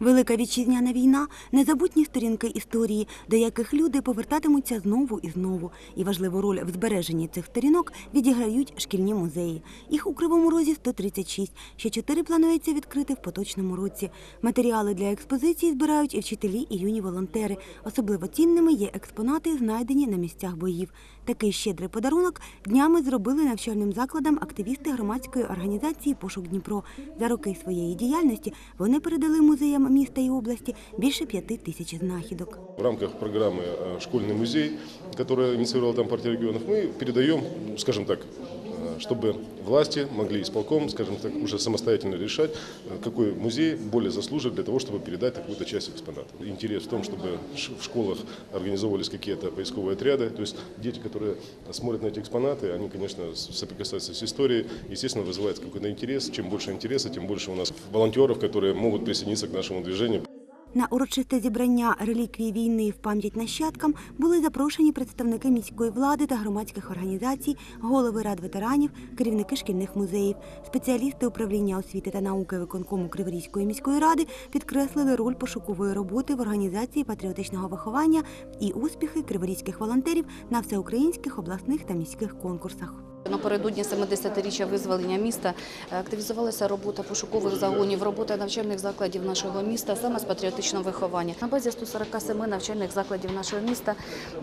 Велика вітчизняна війна незабутні сторінки історії, до яких люди повертатимуться знову і знову. І важливу роль в збереженні цих сторінок відіграють шкільні музеї. Їх у Кривому Розі 136, ще чотири планується відкрити в поточному році. Матеріали для експозиції збирають і вчителі, і юні волонтери. Особливо цінними є експонати, знайдені на місцях боїв. Такий щедрий подарунок днями зробили навчальним закладам активісти громадської організації Пошук Дніпро. За роки своєї діяльності вони передали музеям міста і області більше п'яти тисяч знахідок. В рамках программы э, «Школьный музей», которую инициировала там партия регионов, мы передаем, ну, скажем так, э, Чтобы власти могли исполком, скажем так, уже самостоятельно решать, э, какой музей более заслужит для того, чтобы передать какую-то часть экспонатов. Интерес в том, чтобы в школах организовывались какие-то поисковые отряды, то есть дети, которые смотрят на эти экспонаты, они, конечно, соприкасаются с историей, естественно, вызывает какой-то интерес. Чем больше интереса, тем больше у нас волонтеров, которые могут присоединиться к нашему движению. На урочисте зібрання реліквії війни в пам'ять нащадкам були запрошені представники міської влади та громадських організацій, голови рад ветеранів, керівники шкільних музеїв. Спеціалісти управління освіти та науки виконкому Криворізької міської ради підкреслили роль пошукової роботи в організації патріотичного виховання і успіхи криворізьких волонтерів на всеукраїнських обласних та міських конкурсах. Напередодні 70-річчя визволення міста е, активізувалася робота пошукових загонів, робота навчальних закладів нашого міста саме з патріотичного виховання. На базі 147 навчальних закладів нашого міста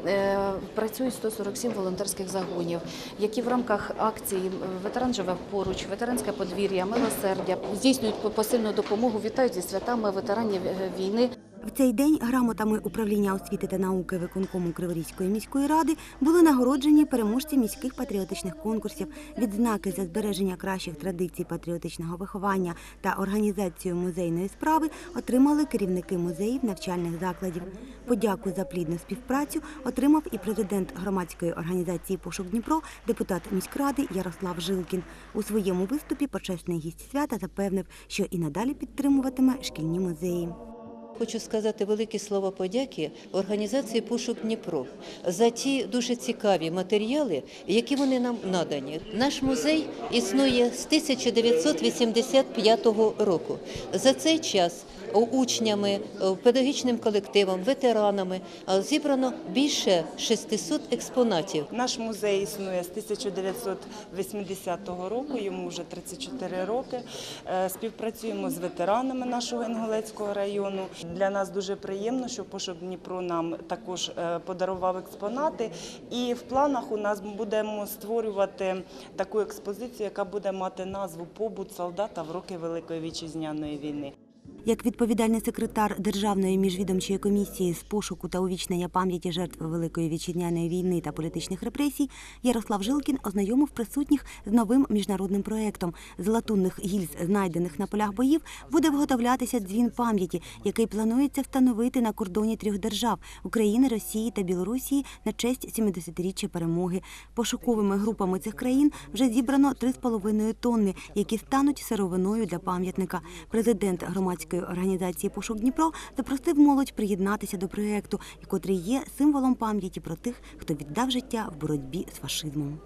е, працюють 147 волонтерських загонів, які в рамках акції Ветеран живе поруч, ветеранське подвір'я, милосердя здійснюють посильну допомогу, вітають зі святами ветеранів е, війни. В цей день грамотами управління освіти та науки виконкому Криворізької міської ради були нагороджені переможці міських патріотичних конкурсів, відзнаки за збереження кращих традицій патріотичного виховання та організацію музейної справи отримали керівники музеїв навчальних закладів. Подяку за плідну співпрацю отримав і президент громадської організації Пошук Дніпро, депутат міськради Ярослав Жилкін. У своєму виступі почесний гість свята запевнив, що і надалі підтримуватиме шкільні музеї. Хочу сказати великі слова подяки організації Пошук Дніпро за ті дуже цікаві матеріали, які вони нам надані. Наш музей існує з 1985 року. За цей час учнями, педагогічним колективом, ветеранами зібрано більше 600 експонатів. Наш музей існує з 1980 року, йому вже 34 роки. Е, Співпрацюємо з ветеранами нашого Інгулецького району. Для нас дуже приємно, що пошук Дніпро нам також е, подарував експонати. І в планах у нас будемо створювати таку експозицію, яка буде мати назву Побут солдата в роки Великої вітчизняної війни. Як відповідальний секретар Державної міжвідомчої комісії з пошуку та увічнення пам'яті жертв Великої вітчизняної війни та політичних репресій, Ярослав Жилкін ознайомив присутніх з новим міжнародним проєктом. З латунних гільз, знайдених на полях боїв, буде виготовлятися дзвін пам'яті, який планується встановити на кордоні трьох держав України, Росії та Білорусії на честь 70-річчя перемоги. Пошуковими групами цих країн вже зібрано 3,5 тонни, які стануть сировиною для пам'ятника. Президент громадської організації Пошук Дніпро запросив молодь приєднатися до проєкту, котрий є символом пам'яті про тих, хто віддав життя в боротьбі з фашизмом.